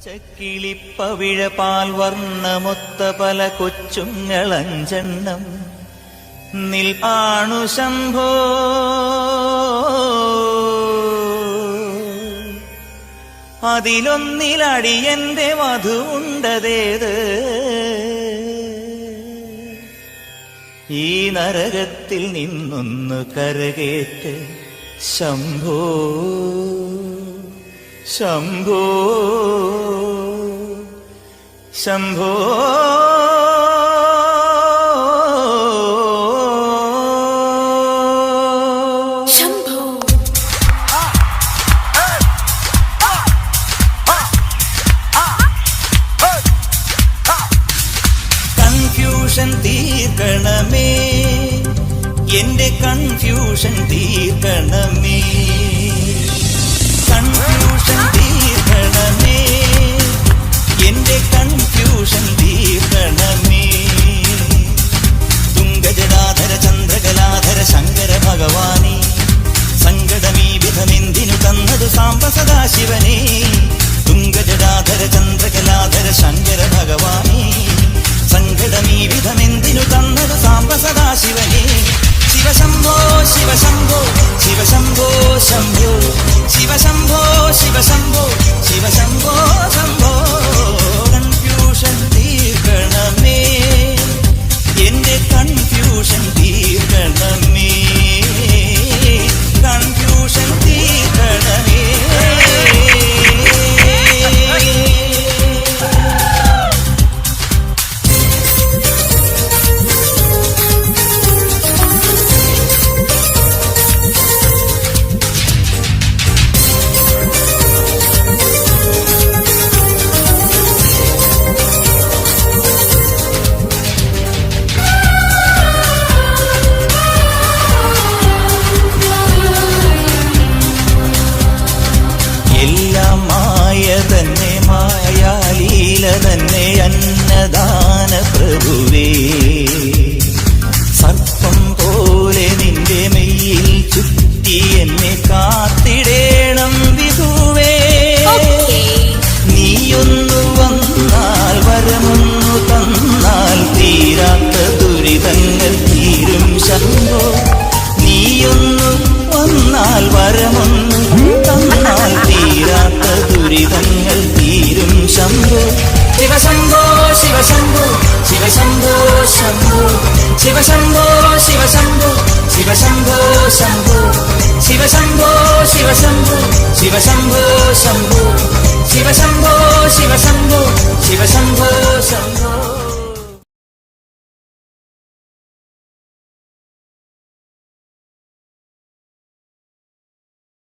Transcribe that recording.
പച്ചക്കിളിപ്പവിഴ പാൽ വർണമൊത്ത പല കൊച്ചുങ്ങളഞ്ചെണ്ണം നിൽപാണു ശംഭോ. അതിലൊന്നിലടിയന്റെ മധു ഉണ്ടതേത്? ഈ നരകത്തിൽ നിന്നൊന്ന് കരകേറ്റ് ശംഭോ. ശംഭോ ശംഭോ. ശംഭോ. കൺഫ്യൂഷൻ തീർക്കണമേ എന്റെ കൺഫ്യൂഷൻ തീർക്കണമേ. ಶಿವನೇ ಶಿವ ಶಂಭೋ ಶಿವ ಶಂಭೋ ಶಿವ ಶಂಭೋ ಶಂಭೋ ಶಿವ ಶಂಭೋ തന്നെ അന്നദാന പ്രഭുവേ. സർപ്പം പോലെ നിന്റെ മെയ്യിൽ ചുറ്റി എന്നെ കാത്തിടേണം വിധുവേ. നീയൊന്നു വന്നാൽ വരമൊന്നു തന്നാൽ തീരാത്ത ദുരിതങ്ങൾ തീരും ശംഭോ. നീയൊന്നു വന്നാൽ വരമൊന്നു 西巴上坡，西巴山坡，西巴山坡，西巴山坡，西巴山坡，西巴山坡，西巴山坡，西巴山坡，西巴山坡，西巴山坡。